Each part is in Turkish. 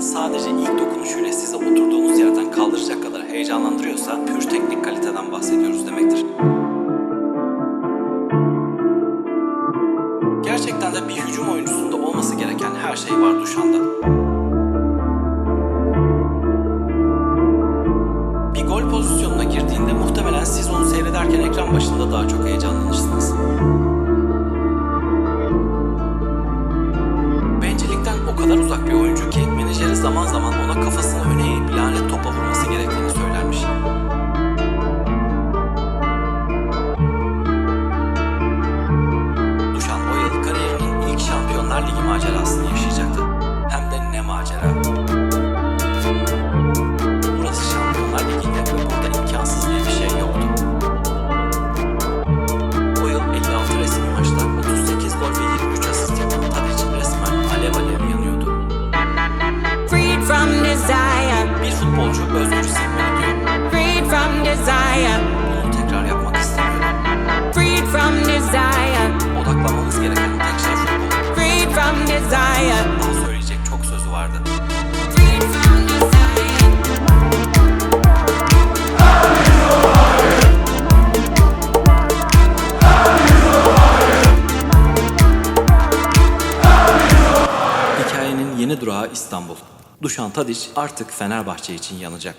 sadece ilk dokunuşuyla sizi oturduğunuz yerden kaldıracak kadar heyecanlandırıyorsa pür teknik kaliteden bahsediyoruz demektir. Gerçekten de bir hücum oyuncusunda olması gereken her şey var Duşan'da. Bir gol pozisyonuna girdiğinde muhtemelen siz onu seyrederken ekran başında daha çok heyecanlanırsınız. Zaman zaman ona kafasını öne eğip lanet topa vurması gerektiğini söylermiş. Vardı. Hikayenin yeni durağı İstanbul. Dušan Tadić artık Fenerbahçe için yanacak.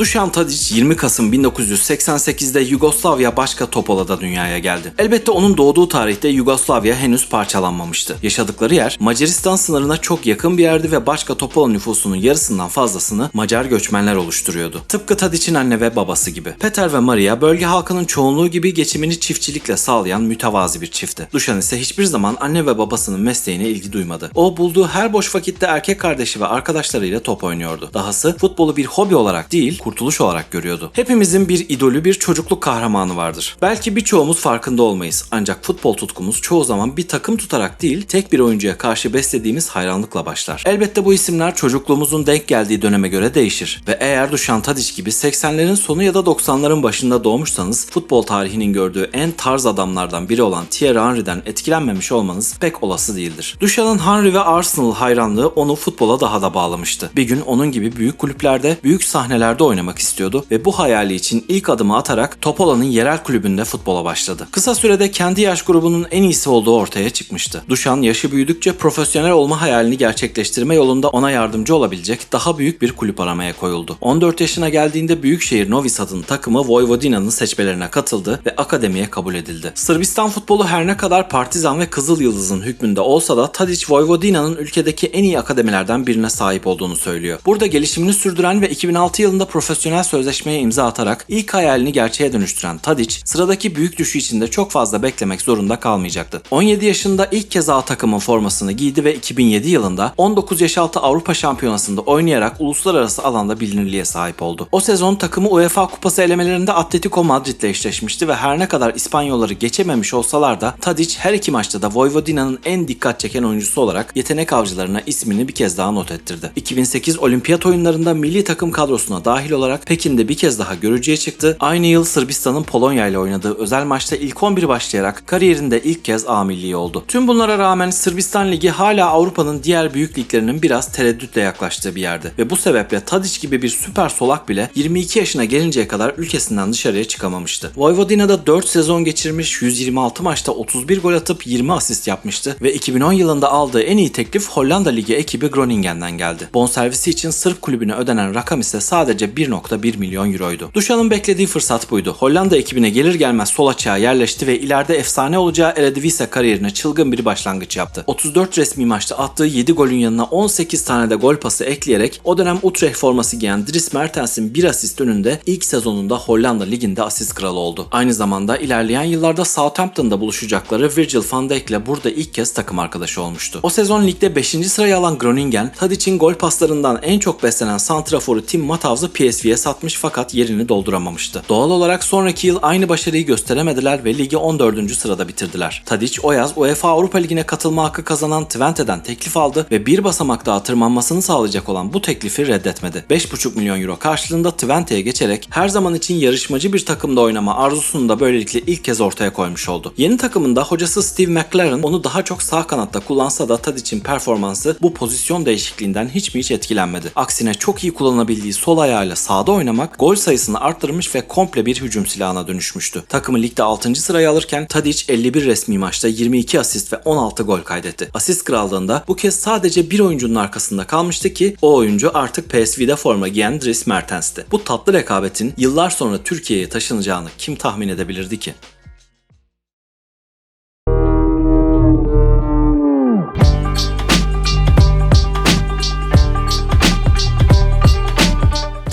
Dušan Tadić 20 Kasım 1988'de Yugoslavya başka Topola'da dünyaya geldi. Elbette onun doğduğu tarihte Yugoslavya henüz parçalanmamıştı. Yaşadıkları yer Macaristan sınırına çok yakın bir yerdi ve başka Topola nüfusunun yarısından fazlasını Macar göçmenler oluşturuyordu. Tıpkı Tadić'in anne ve babası gibi. Peter ve Maria bölge halkının çoğunluğu gibi geçimini çiftçilikle sağlayan mütevazi bir çiftti. Dušan ise hiçbir zaman anne ve babasının mesleğine ilgi duymadı. O bulduğu her boş vakitte erkek kardeşi ve arkadaşlarıyla top oynuyordu. Dahası futbolu bir hobi olarak değil, kurtuluş olarak görüyordu. Hepimizin bir idolü, bir çocukluk kahramanı vardır. Belki birçoğumuz farkında olmayız. Ancak futbol tutkumuz çoğu zaman bir takım tutarak değil, tek bir oyuncuya karşı beslediğimiz hayranlıkla başlar. Elbette bu isimler çocukluğumuzun denk geldiği döneme göre değişir. Ve eğer Dušan Tadić gibi 80'lerin sonu ya da 90'ların başında doğmuşsanız futbol tarihinin gördüğü en tarz adamlardan biri olan Thierry Henry'den etkilenmemiş olmanız pek olası değildir. Dušan'ın Henry ve Arsenal hayranlığı onu futbola daha da bağlamıştı. Bir gün onun gibi büyük kulüplerde, büyük sahnelerde oynamak istiyordu ve bu hayali için ilk adımı atarak Topola'nın yerel kulübünde futbola başladı. Kısa sürede kendi yaş grubunun en iyisi olduğu ortaya çıkmıştı. Dušan yaşı büyüdükçe profesyonel olma hayalini gerçekleştirme yolunda ona yardımcı olabilecek daha büyük bir kulüp aramaya koyuldu. 14 yaşına geldiğinde Büyükşehir Novi Sad'ın takımı Vojvodina'nın seçmelerine katıldı ve akademiye kabul edildi. Sırbistan futbolu her ne kadar Partizan ve Kızıl Yıldız'ın hükmünde olsa da Tadić Vojvodina'nın ülkedeki en iyi akademilerden birine sahip olduğunu söylüyor. Burada gelişimini sürdüren ve 2006 yılında profesyonel sözleşmeye imza atarak ilk hayalini gerçeğe dönüştüren Tadić, sıradaki büyük düşü için de çok fazla beklemek zorunda kalmayacaktı. 17 yaşında ilk kez A takımın formasını giydi ve 2007 yılında 19 yaş altı Avrupa Şampiyonası'nda oynayarak uluslararası alanda bilinirliğe sahip oldu. O sezon takımı UEFA Kupası elemelerinde Atletico Madrid'le eşleşmişti ve her ne kadar İspanyolları geçememiş olsalar da Tadić her iki maçta da Vojvodina'nın en dikkat çeken oyuncusu olarak yetenek avcılarına ismini bir kez daha not ettirdi. 2008 Olimpiyat oyunlarında milli takım kadrosuna dahil olarak Pekin'de bir kez daha görücüye çıktı. Aynı yıl Sırbistan'ın Polonya ile oynadığı özel maçta ilk 11 başlayarak kariyerinde ilk kez A milli oldu. Tüm bunlara rağmen Sırbistan Ligi hala Avrupa'nın diğer büyük liglerinin biraz tereddütle yaklaştığı bir yerde ve bu sebeple Tadić gibi bir süper solak bile 22 yaşına gelinceye kadar ülkesinden dışarıya çıkamamıştı. Vojvodina'da 4 sezon geçirmiş, 126 maçta 31 gol atıp 20 asist yapmıştı ve 2010 yılında aldığı en iyi teklif Hollanda Ligi ekibi Groningen'den geldi. Bonservisi için Sırp kulübüne ödenen rakam ise sadece 1.1 milyon euroydu. Duşan'ın beklediği fırsat buydu. Hollanda ekibine gelir gelmez sol açığa yerleşti ve ileride efsane olacağı Eredivisie kariyerine çılgın bir başlangıç yaptı. 34 resmi maçta attığı 7 golün yanına 18 tane de gol pası ekleyerek o dönem Utrecht forması giyen Dries Mertens'in bir asist önünde ilk sezonunda Hollanda liginde asist kralı oldu. Aynı zamanda ilerleyen yıllarda Southampton'da buluşacakları Virgil van Dijk ile burada ilk kez takım arkadaşı olmuştu. O sezon ligde 5. sırayı alan Groningen, Tadic'in gol paslarından en çok beslenen santraforu Tim Matthaus'ı PSV'ye satmış fakat yerini dolduramamıştı. Doğal olarak sonraki yıl aynı başarıyı gösteremediler ve ligi 14. sırada bitirdiler. Tadic o yaz UEFA Avrupa Ligi'ne katılma hakkı kazanan Twente'den teklif aldı ve bir basamak daha tırmanmasını sağlayacak olan bu teklifi reddetmedi. 5,5 milyon euro karşılığında Twente'ye geçerek her zaman için yarışmacı bir takımda oynama arzusunu da böylelikle ilk kez ortaya koymuş oldu. Yeni takımında hocası Steve McLaren onu daha çok sağ kanatta kullansa da Tadic'in performansı bu pozisyon değişikliğinden hiç mi hiç etkilenmedi. Aksine çok iyi kullanabildiği sol ayağıyla sağda oynamak gol sayısını arttırmış ve komple bir hücum silahına dönüşmüştü. Takımı ligde 6. sırayı alırken Tadic 51 resmi maçta 22 asist ve 16 gol kaydetti. Asist krallığında bu kez sadece bir oyuncunun arkasında kalmıştı ki o oyuncu artık PSV'de forma giyen Dries Mertens'ti. Bu tatlı rekabetin yıllar sonra Türkiye'ye taşınacağını kim tahmin edebilirdi ki?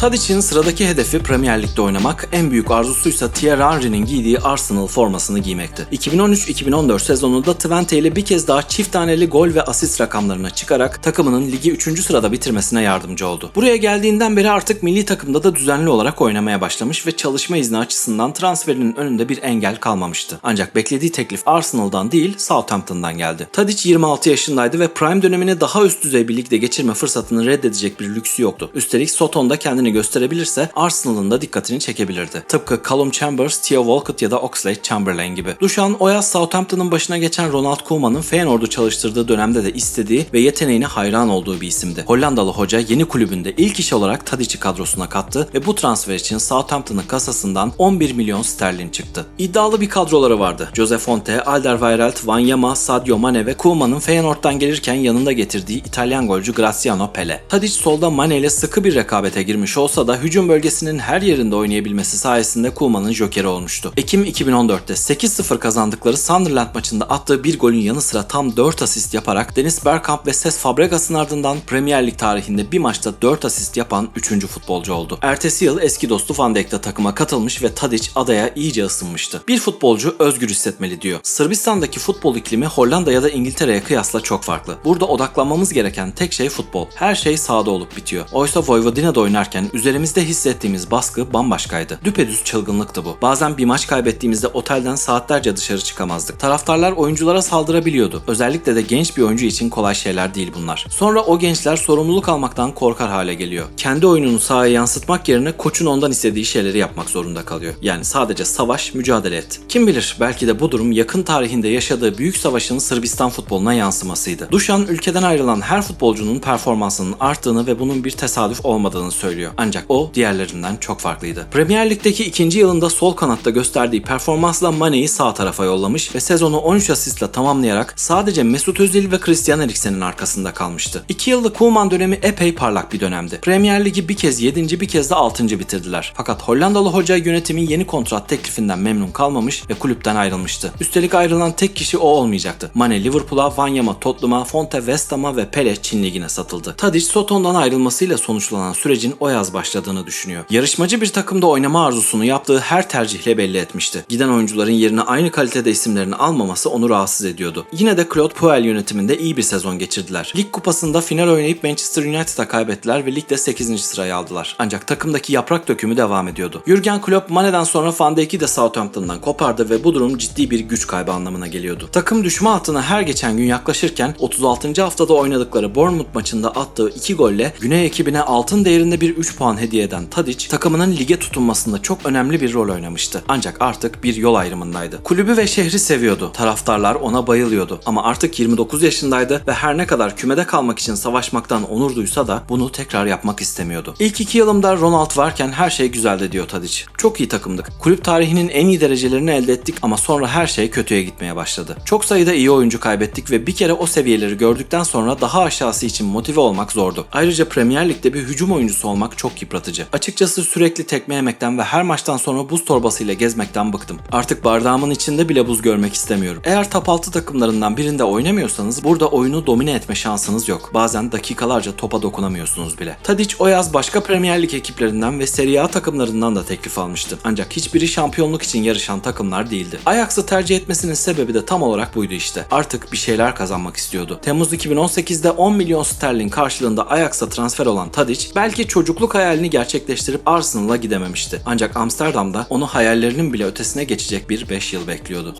Tadic'in sıradaki hedefi Premier Lig'de oynamak, en büyük arzusuysa Thierry Henry'nin giydiği Arsenal formasını giymekti. 2013-2014 sezonunda Twente ile bir kez daha çift taneli gol ve asist rakamlarına çıkarak takımının ligi 3. sırada bitirmesine yardımcı oldu. Buraya geldiğinden beri artık milli takımda da düzenli olarak oynamaya başlamış ve çalışma izni açısından transferinin önünde bir engel kalmamıştı. Ancak beklediği teklif Arsenal'dan değil Southampton'dan geldi. Tadic 26 yaşındaydı ve prime dönemini daha üst düzey bir ligde geçirme fırsatını reddedecek bir lüksü yoktu. Üstelik Soton'da kendini gösterebilirse Arsenal'ın da dikkatini çekebilirdi. Tıpkı Callum Chambers, Theo Walcott ya da Oxlade-Chamberlain gibi. Duşan o yaz Southampton'ın başına geçen Ronald Koeman'ın Feyenoord'u çalıştırdığı dönemde de istediği ve yeteneğine hayran olduğu bir isimdi. Hollandalı hoca yeni kulübünde ilk iş olarak Tadic'i kadrosuna kattı ve bu transfer için Southampton'ın kasasından 11 milyon sterlin çıktı. İddialı bir kadroları vardı. Jose Fonte, Alderweireld, Wanyama, Sadio Mane ve Koeman'ın Feyenoord'dan gelirken yanında getirdiği İtalyan golcü Graziano Pele. Tadic solda Mane ile sıkı bir rekabete girmiş olsa da hücum bölgesinin her yerinde oynayabilmesi sayesinde Koeman'ın jokeri olmuştu. Ekim 2014'te 8-0 kazandıkları Sunderland maçında attığı bir golün yanı sıra tam 4 asist yaparak Dennis Bergkamp ve Cesc Fabregas'ın ardından Premier Lig tarihinde bir maçta 4 asist yapan 3. futbolcu oldu. Ertesi yıl eski dostu Van Dijk de takıma katılmış ve Tadic adaya iyice ısınmıştı. Bir futbolcu özgür hissetmeli diyor. Sırbistan'daki futbol iklimi Hollanda ya da İngiltere'ye kıyasla çok farklı. Burada odaklanmamız gereken tek şey futbol. Her şey sahada olup bitiyor. Oysa Vojvodina'da oynarken üzerimizde hissettiğimiz baskı bambaşkaydı. Düpedüz çılgınlıktı bu. Bazen bir maç kaybettiğimizde otelden saatlerce dışarı çıkamazdık. Taraftarlar oyunculara saldırabiliyordu. Özellikle de genç bir oyuncu için kolay şeyler değil bunlar. Sonra o gençler sorumluluk almaktan korkar hale geliyor. Kendi oyununu sahaya yansıtmak yerine koçun ondan istediği şeyleri yapmak zorunda kalıyor. Yani sadece savaş, mücadele et. Kim bilir belki de bu durum yakın tarihinde yaşadığı büyük savaşın Sırbistan futboluna yansımasıydı. Duşan ülkeden ayrılan her futbolcunun performansının arttığını ve bunun bir tesadüf olmadığını söylüyor. Ancak o diğerlerinden çok farklıydı. Premier Lig'deki ikinci yılında sol kanatta gösterdiği performansla Mane'yi sağ tarafa yollamış ve sezonu 13 asistle tamamlayarak sadece Mesut Özil ve Christian Eriksen'in arkasında kalmıştı. İki yıllık Koeman dönemi epey parlak bir dönemdi. Premier Ligi bir kez 7. bir kez de 6. bitirdiler. Fakat Hollandalı hoca yönetimi yeni kontrat teklifinden memnun kalmamış ve kulüpten ayrılmıştı. Üstelik ayrılan tek kişi o olmayacaktı. Mane Liverpool'a, Wanyama Tottenham'a, Fonte West Ham'a ve Pele Çin Ligi'ne satıldı. Tadic Soton'dan ayrılmasıyla sonuçlanan sürecin o yaz başladığını düşünüyor. Yarışmacı bir takımda oynama arzusunu yaptığı her tercihle belli etmişti. Giden oyuncuların yerine aynı kalitede isimlerini almaması onu rahatsız ediyordu. Yine de Claude Puel yönetiminde iyi bir sezon geçirdiler. Lig kupasında final oynayıp Manchester United'a kaybettiler ve ligde 8. sırayı aldılar. Ancak takımdaki yaprak dökümü devam ediyordu. Jurgen Klopp Mane'den sonra Van Dijk'i de Southampton'dan kopardı ve bu durum ciddi bir güç kaybı anlamına geliyordu. Takım düşme hattına her geçen gün yaklaşırken 36. haftada oynadıkları Bournemouth maçında attığı 2 golle Güney ekibine altın değerinde bir 3 puan hediye eden Tadic takımının lige tutunmasında çok önemli bir rol oynamıştı. Ancak artık bir yol ayrımındaydı. Kulübü ve şehri seviyordu. Taraftarlar ona bayılıyordu. Ama artık 29 yaşındaydı ve her ne kadar kümede kalmak için savaşmaktan onur duysa da bunu tekrar yapmak istemiyordu. İlk iki yılımda Ronald varken her şey güzeldi diyor Tadic. Çok iyi takımdık. Kulüp tarihinin en iyi derecelerini elde ettik ama sonra her şey kötüye gitmeye başladı. Çok sayıda iyi oyuncu kaybettik ve bir kere o seviyeleri gördükten sonra daha aşağısı için motive olmak zordu. Ayrıca Premier Lig'de bir hücum oyuncusu olmak çok yıpratıcı. Açıkçası sürekli tekme yemekten ve her maçtan sonra buz torbasıyla gezmekten bıktım. Artık bardağımın içinde bile buz görmek istemiyorum. Eğer top 6 takımlarından birinde oynamıyorsanız burada oyunu domine etme şansınız yok. Bazen dakikalarca topa dokunamıyorsunuz bile. Tadic o yaz başka Premier Lig ekiplerinden ve Serie A takımlarından da teklif almıştı. Ancak hiçbiri şampiyonluk için yarışan takımlar değildi. Ajax'ı tercih etmesinin sebebi de tam olarak buydu işte. Artık bir şeyler kazanmak istiyordu. Temmuz 2018'de 10 milyon sterlin karşılığında Ajax'a transfer olan Tadic belki çocukluk hayalini gerçekleştirip Arsenal'a gidememişti. Ancak Amsterdam'da onu hayallerinin bile ötesine geçecek bir 5 yıl bekliyordu.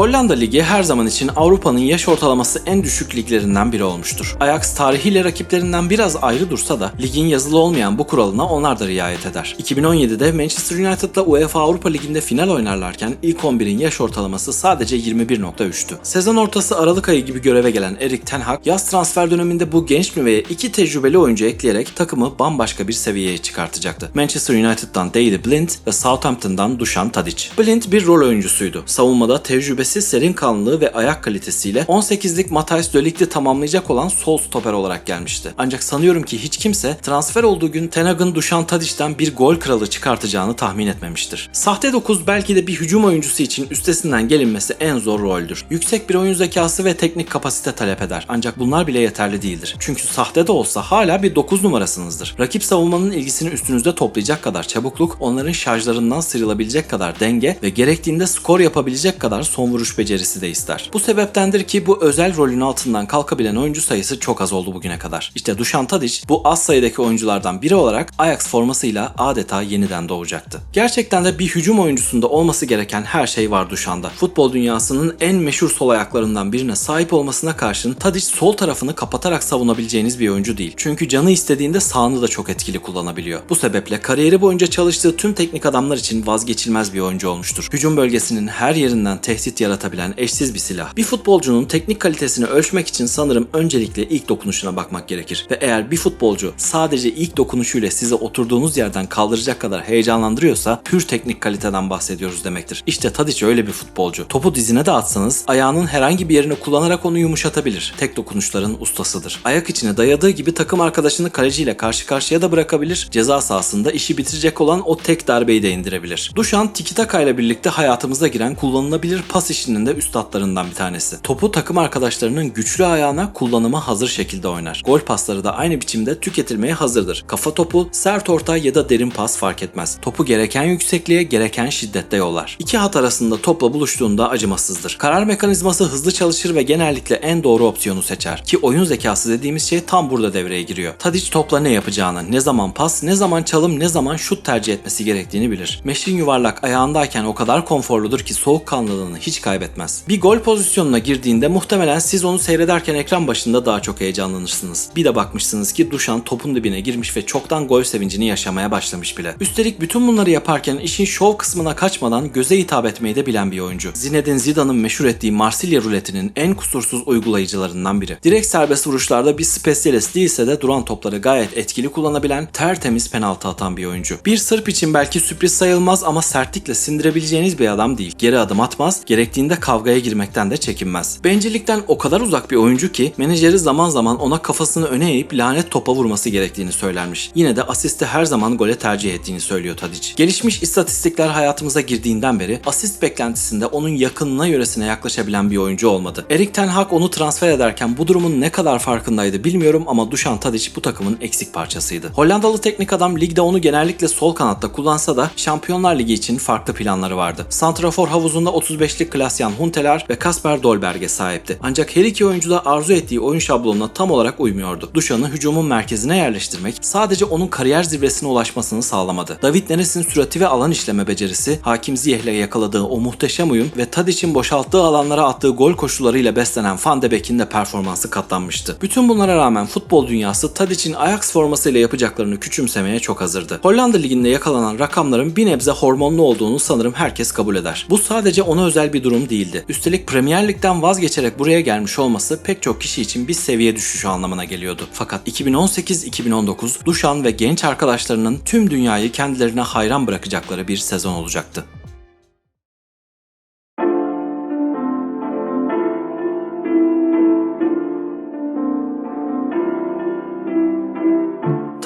Hollanda Ligi her zaman için Avrupa'nın yaş ortalaması en düşük liglerinden biri olmuştur. Ajax tarihiyle rakiplerinden biraz ayrı dursa da ligin yazılı olmayan bu kuralına onlar da riayet eder. 2017'de Manchester United'la UEFA Avrupa Ligi'nde final oynarlarken ilk 11'in yaş ortalaması sadece 21.3'tü. Sezon ortası Aralık ayı gibi göreve gelen Erik Ten Hag yaz transfer döneminde bu genç nüveye iki tecrübeli oyuncu ekleyerek takımı bambaşka bir seviyeye çıkartacaktı. Manchester United'dan Daley Blind ve Southampton'dan Dušan Tadić. Blind bir rol oyuncusuydu. Savunmada tecrübesi serin kanlılığı ve ayak kalitesiyle 18'lik Matthijs de Ligt'i tamamlayacak olan sol stoper olarak gelmişti. Ancak sanıyorum ki hiç kimse transfer olduğu gün Ten Hag'ın Dušan Tadić'ten bir gol kralı çıkartacağını tahmin etmemiştir. Sahte 9 belki de bir hücum oyuncusu için üstesinden gelinmesi en zor roldür. Yüksek bir oyun zekası ve teknik kapasite talep eder. Ancak bunlar bile yeterli değildir. Çünkü sahte de olsa hala bir 9 numarasınızdır. Rakip savunmanın ilgisini üstünüzde toplayacak kadar çabukluk, onların şarjlarından sıyrılabilecek kadar denge ve gerektiğinde skor yapabilecek kadar son vuruş becerisi de ister. Bu sebeptendir ki bu özel rolün altından kalkabilen oyuncu sayısı çok az oldu bugüne kadar. İşte Dušan Tadić bu az sayıdaki oyunculardan biri olarak Ajax formasıyla adeta yeniden doğacaktı. Gerçekten de bir hücum oyuncusunda olması gereken her şey var Dušan'da. Futbol dünyasının en meşhur sol ayaklarından birine sahip olmasına karşın Tadić sol tarafını kapatarak savunabileceğiniz bir oyuncu değil. Çünkü canı istediğinde sağını da çok etkili kullanabiliyor. Bu sebeple kariyeri boyunca çalıştığı tüm teknik adamlar için vazgeçilmez bir oyuncu olmuştur. Hücum bölgesinin her yerinden tehdit yaratabilen eşsiz bir silah. Bir futbolcunun teknik kalitesini ölçmek için sanırım öncelikle ilk dokunuşuna bakmak gerekir. Ve eğer bir futbolcu sadece ilk dokunuşuyla sizi oturduğunuz yerden kaldıracak kadar heyecanlandırıyorsa pür teknik kaliteden bahsediyoruz demektir. İşte Tadic öyle bir futbolcu. Topu dizine de atsanız ayağının herhangi bir yerini kullanarak onu yumuşatabilir. Tek dokunuşların ustasıdır. Ayak içine dayadığı gibi takım arkadaşını kaleciyle karşı karşıya da bırakabilir. Ceza sahasında işi bitirecek olan o tek darbeyi de indirebilir. Duşan tiki taka ile birlikte hayatımıza giren kullanılabilir pas işinin de üstadlarından bir tanesi. Topu takım arkadaşlarının güçlü ayağına kullanıma hazır şekilde oynar. Gol pasları da aynı biçimde tüketilmeye hazırdır. Kafa topu, sert orta ya da derin pas fark etmez. Topu gereken yüksekliğe, gereken şiddette yollar. İki hat arasında topla buluştuğunda acımasızdır. Karar mekanizması hızlı çalışır ve genellikle en doğru opsiyonu seçer. Ki oyun zekası dediğimiz şey tam burada devreye giriyor. Tadic topla ne yapacağını, ne zaman pas, ne zaman çalım, ne zaman şut tercih etmesi gerektiğini bilir. Meşin yuvarlak ayağındayken o kadar konforludur ki soğukkanlılığını hiç kaybetmez. Bir gol pozisyonuna girdiğinde muhtemelen siz onu seyrederken ekran başında daha çok heyecanlanırsınız. Bir de bakmışsınız ki Duşan topun dibine girmiş ve çoktan gol sevincini yaşamaya başlamış bile. Üstelik bütün bunları yaparken işin şov kısmına kaçmadan göze hitap etmeyi de bilen bir oyuncu. Zinedine Zidane'ın meşhur ettiği Marsilya ruletinin en kusursuz uygulayıcılarından biri. Direkt serbest vuruşlarda bir spesyalist değilse de duran topları gayet etkili kullanabilen, tertemiz penaltı atan bir oyuncu. Bir Sırp için belki sürpriz sayılmaz ama sertlikle sindirebileceğiniz bir adam değil. Geri adım atmaz, gerektiğinde kavgaya girmekten de çekinmez. Bencillikten o kadar uzak bir oyuncu ki menajeri zaman zaman ona kafasını öne eğip lanet topa vurması gerektiğini söylermiş. Yine de asisti her zaman gole tercih ettiğini söylüyor Tadic. Gelişmiş istatistikler hayatımıza girdiğinden beri asist beklentisinde onun yakınına yöresine yaklaşabilen bir oyuncu olmadı. Erik Ten Hag onu transfer ederken bu durumun ne kadar farkındaydı bilmiyorum ama Dušan Tadic bu takımın eksik parçasıydı. Hollandalı teknik adam ligde onu genellikle sol kanatta kullansa da Şampiyonlar Ligi için farklı planları vardı. Santrafor havuzunda 35'lik Klasyan Huntelaar ve Kasper Dolberg'e sahipti. Ancak her iki oyuncu da arzu ettiği oyun şablonuna tam olarak uymuyordu. Duşan'ı hücumun merkezine yerleştirmek sadece onun kariyer zirvesine ulaşmasını sağlamadı. David Neres'in sürati ve alan işleme becerisi, Hakim Ziyeh'le yakaladığı o muhteşem uyum ve Tadic'in boşalttığı alanlara attığı gol koşularıyla beslenen Van de Beek'in de performansı katlanmıştı. Bütün bunlara rağmen futbol dünyası Tadic'in Ajax formasıyla yapacaklarını küçümsemeye çok hazırdı. Hollanda liginde yakalanan rakamların bir nebze hormonlu olduğunu sanırım herkes kabul eder. Bu sadece ona özel bir durum değildi. Üstelik Premier Lig'den vazgeçerek buraya gelmiş olması pek çok kişi için bir seviye düşüşü anlamına geliyordu. Fakat 2018-2019 Duşan ve genç arkadaşlarının tüm dünyayı kendilerine hayran bırakacakları bir sezon olacaktı.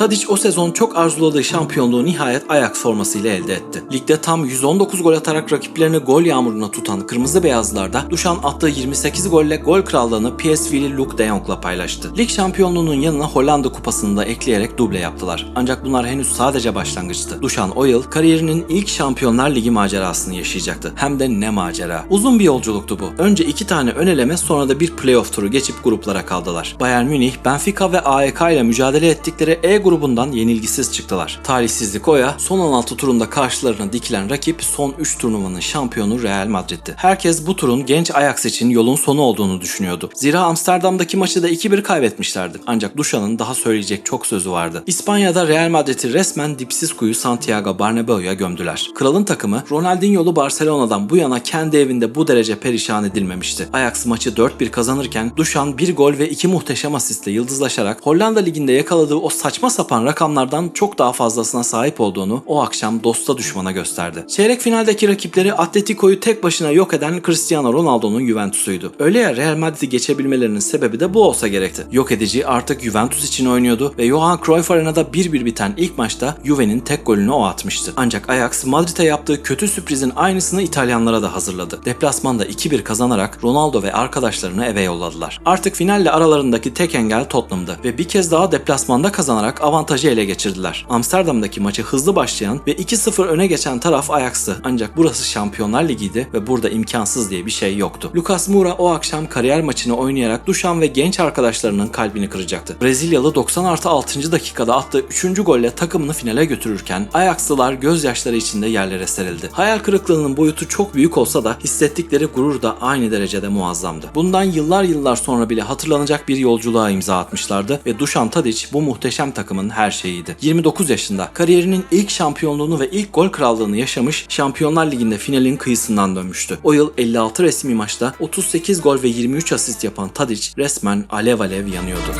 Tadic o sezon çok arzuladığı şampiyonluğu nihayet Ajax formasıyla elde etti. Ligde tam 119 gol atarak rakiplerini gol yağmuruna tutan Kırmızı Beyazlılarda Duşan attığı 28 golle gol krallığını PSV'li Luc de Jong'la paylaştı. Lig şampiyonluğunun yanına Hollanda kupasını da ekleyerek duble yaptılar. Ancak bunlar henüz sadece başlangıçtı. Duşan o yıl kariyerinin ilk Şampiyonlar Ligi macerasını yaşayacaktı. Hem de ne macera. Uzun bir yolculuktu bu. Önce iki tane ön eleme sonra da bir playoff turu geçip gruplara kaldılar. Bayern Münih, Benfica ve AEK ile mücadele ettikleri E grubundan yenilgisiz çıktılar. Talihsizlik oya son 16 turunda karşılarına dikilen rakip son 3 turnuvanın şampiyonu Real Madrid'ti. Herkes bu turun genç Ajax için yolun sonu olduğunu düşünüyordu. Zira Amsterdam'daki maçı da 2-1 kaybetmişlerdi. Ancak Duşan'ın daha söyleyecek çok sözü vardı. İspanya'da Real Madrid'i resmen dipsiz kuyu Santiago Bernabéu'ya gömdüler. Kralın takımı Ronaldinho'lu Barcelona'dan bu yana kendi evinde bu derece perişan edilmemişti. Ajax maçı 4-1 kazanırken Duşan bir gol ve iki muhteşem asistle yıldızlaşarak Hollanda liginde yakaladığı o saçma sapan rakamlardan çok daha fazlasına sahip olduğunu o akşam dosta düşmana gösterdi. Çeyrek finaldeki rakipleri Atletico'yu tek başına yok eden Cristiano Ronaldo'nun Juventus'uydu. Öyle ya Real Madrid'i geçebilmelerinin sebebi de bu olsa gerekti. Yok edici artık Juventus için oynuyordu ve Johan Cruyff Arena'da 1-1 biten ilk maçta Juve'nin tek golünü o atmıştı. Ancak Ajax Madrid'e yaptığı kötü sürprizin aynısını İtalyanlara da hazırladı. Deplasmanda 2-1 kazanarak Ronaldo ve arkadaşlarını eve yolladılar. Artık finalle aralarındaki tek engel Tottenham'dı ve bir kez daha deplasmanda kazanarak avantajı ele geçirdiler. Amsterdam'daki maçı hızlı başlayan ve 2-0 öne geçen taraf Ajax'tı. Ancak burası Şampiyonlar Ligi'ydi ve burada imkansız diye bir şey yoktu. Lucas Moura o akşam kariyer maçını oynayarak Duşan ve genç arkadaşlarının kalbini kıracaktı. Brezilyalı 90 artı 6. dakikada attığı 3. golle takımını finale götürürken Ajaxlılar gözyaşları içinde yerlere serildi. Hayal kırıklığının boyutu çok büyük olsa da hissettikleri gurur da aynı derecede muazzamdı. Bundan yıllar yıllar sonra bile hatırlanacak bir yolculuğa imza atmışlardı ve Dušan Tadić bu muhteşem takımın her şeyiydi. 29 yaşında kariyerinin ilk şampiyonluğunu ve ilk gol krallığını yaşamış Şampiyonlar Ligi'nde finalin kıyısından dönmüştü. O yıl 56 resmi maçta 38 gol ve 23 asist yapan Tadić resmen alev alev yanıyordu.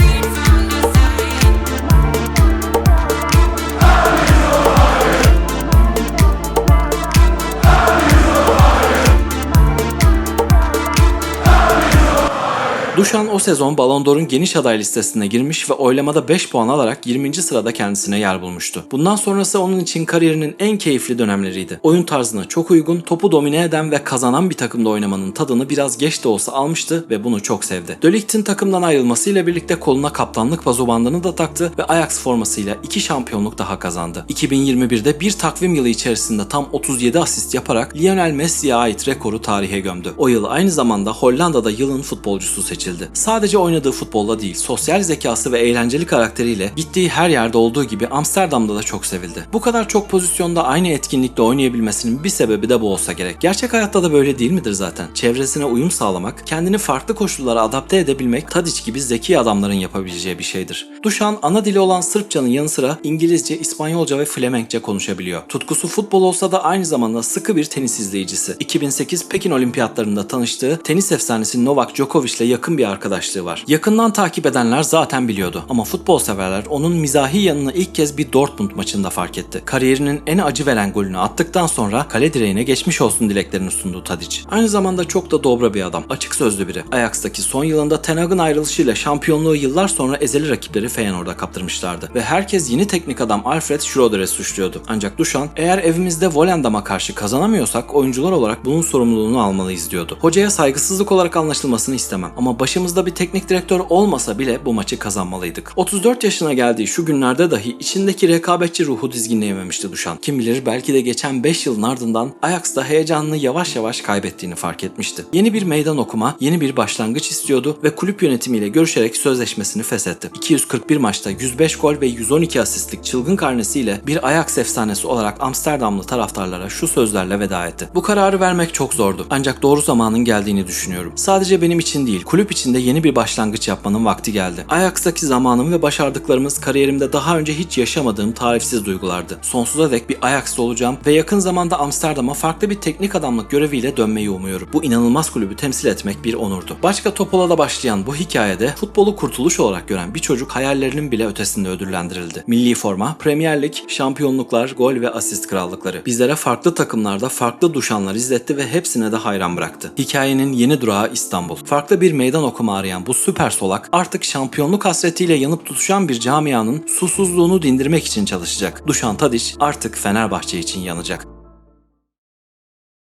Duşan o sezon Ballon d'Or'un geniş aday listesine girmiş ve oylamada 5 puan alarak 20. sırada kendisine yer bulmuştu. Bundan sonrası onun için kariyerinin en keyifli dönemleriydi. Oyun tarzına çok uygun, topu domine eden ve kazanan bir takımda oynamanın tadını biraz geç de olsa almıştı ve bunu çok sevdi. De Ligt'in takımdan ayrılmasıyla birlikte koluna kaptanlık pazobandını da taktı ve Ajax formasıyla 2 şampiyonluk daha kazandı. 2021'de bir takvim yılı içerisinde tam 37 asist yaparak Lionel Messi'ye ait rekoru tarihe gömdü. O yıl aynı zamanda Hollanda'da yılın futbolcusu seçildi. Sadece oynadığı futbolla değil, sosyal zekası ve eğlenceli karakteriyle gittiği her yerde olduğu gibi Amsterdam'da da çok sevildi. Bu kadar çok pozisyonda aynı etkinlikte oynayabilmesinin bir sebebi de bu olsa gerek. Gerçek hayatta da böyle değil midir zaten? Çevresine uyum sağlamak, kendini farklı koşullara adapte edebilmek Tadic gibi zeki adamların yapabileceği bir şeydir. Duşan ana dili olan Sırpçanın yanı sıra İngilizce, İspanyolca ve Flemenkçe konuşabiliyor. Tutkusu futbol olsa da aynı zamanda sıkı bir tenis izleyicisi. 2008 Pekin Olimpiyatlarında tanıştığı tenis efsanesi Novak Djokovic ile yakın bir arkadaşlığı var. Yakından takip edenler zaten biliyordu ama futbol severler onun mizahi yanını ilk kez bir Dortmund maçında fark etti. Kariyerinin en acı veren golünü attıktan sonra kale direğine geçmiş olsun dileklerini sundu Tadic. Aynı zamanda çok da dobra bir adam, açık sözlü biri. Ajax'taki son yılında Ten Hag'ın ayrılışıyla şampiyonluğu yıllar sonra ezeli rakipleri Feyenoord'a kaptırmışlardı ve herkes yeni teknik adam Alfred Schroeder'e suçluyordu. Ancak Duşan eğer evimizde Volendam'a karşı kazanamıyorsak oyuncular olarak bunun sorumluluğunu almalıyız diyordu. Hocaya saygısızlık olarak anlaşılmasını istemem ama başımızda bir teknik direktör olmasa bile bu maçı kazanmalıydık. 34 yaşına geldiği şu günlerde dahi içindeki rekabetçi ruhu dizginleyememişti Duşan. Kim bilir belki de geçen 5 yılın ardından Ajax'ta heyecanını yavaş yavaş kaybettiğini fark etmişti. Yeni bir meydan okuma, yeni bir başlangıç istiyordu ve kulüp yönetimiyle görüşerek sözleşmesini feshetti. 241 maçta 105 gol ve 112 asistlik çılgın karnesiyle bir Ajax efsanesi olarak Amsterdamlı taraftarlara şu sözlerle veda etti. Bu kararı vermek çok zordu. Ancak doğru zamanın geldiğini düşünüyorum. Sadece benim için değil, kulüp için de yeni bir başlangıç yapmanın vakti geldi. Ajax'taki zamanım ve başardıklarımız kariyerimde daha önce hiç yaşamadığım tarifsiz duygulardı. Sonsuza dek bir Ajax'ta olacağım ve yakın zamanda Amsterdam'a farklı bir teknik adamlık göreviyle dönmeyi umuyorum. Bu inanılmaz kulübü temsil etmek bir onurdu. Başka Topola'da başlayan bu hikayede futbolu kurtuluş olarak gören bir çocuk hayallerinin bile ötesinde ödüllendirildi. Milli forma, Premier Lig, şampiyonluklar, gol ve asist krallıkları. Bizlere farklı takımlarda farklı duşanlar izletti ve hepsine de hayran bıraktı. Hikayenin yeni durağı İstanbul. Farklı bir meydan okuma arayan bu süper solak artık şampiyonluk hasretiyle yanıp tutuşan bir camianın susuzluğunu dindirmek için çalışacak. Duşan Tadiç artık Fenerbahçe için yanacak.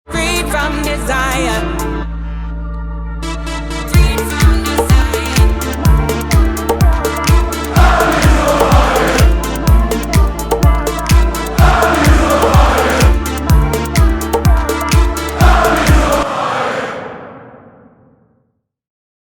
Free from desire.